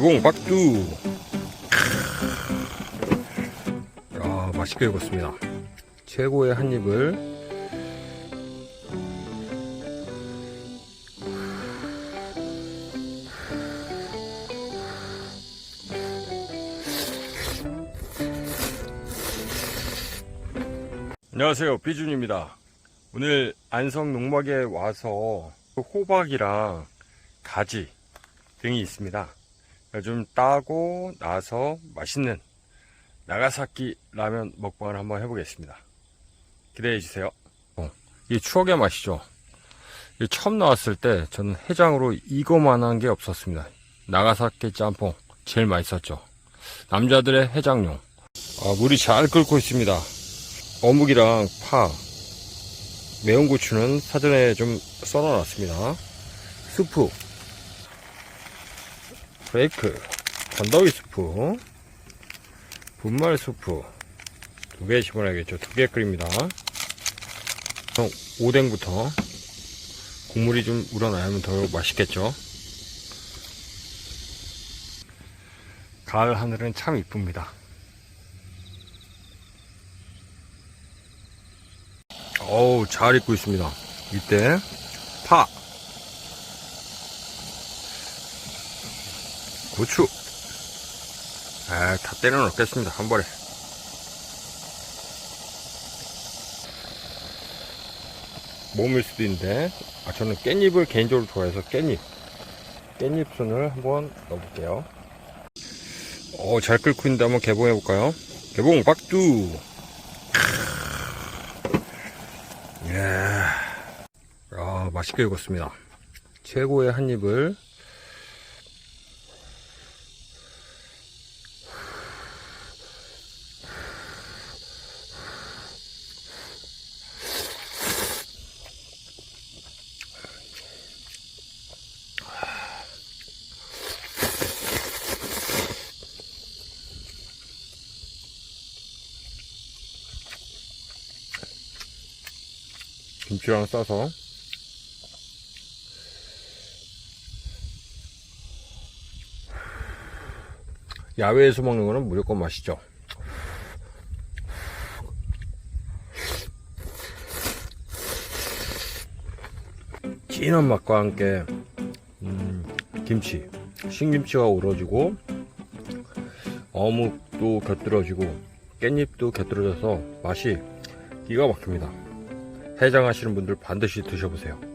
개봉 박두. 아 맛있게 익었습니다. 최고의 한 입을. 안녕하세요. 비준입니다. 오늘 안성 농막에 와서 호박이랑 가지 등이 있습니다 좀 따고 나서 맛있는 나가사키 라면 먹방을 한번 해보겠습니다. 기대해 주세요. 어, 이 추억의 맛이죠. 이 처음 나왔을 때 저는 해장으로 이거만 한 게 없었습니다. 나가사키 짬뽕 제일 맛있었죠. 남자들의 해장용. 아, 물이 잘 끓고 있습니다. 어묵이랑 파, 매운 고추는 사전에 좀 썰어놨습니다. 스프, 브 레이크, 건더기 스프, 분말 스프 두 개 집어넣어야겠죠. 두 개 끓입니다. 오뎅부터 국물이 좀 우러나면 더 맛있겠죠. 가을 하늘은 참 이쁩니다. 어우 잘 익고 있습니다 이때 파 고추. 아, 다 때려 넣겠습니다 한 번에. 몸일 수도 있는데 아, 저는 깻잎을 개인적으로 좋아해서 깻잎. 깻잎 순을 한번 넣어볼게요. 어, 잘 끓고 있는데 한번 개봉해 볼까요? 개봉 박두! 이야, 아, 맛있게 익었습니다. 최고의 한 입을 김치랑 싸서 야외에서 먹는 거는 무조건 맛있죠. 진한 맛과 함께 음, 김치, 신김치가 우러지고 어묵도 곁들여지고 깻잎도 곁들여져서 맛이 기가 막힙니다. 해장하시는 분들 반드시 드셔보세요.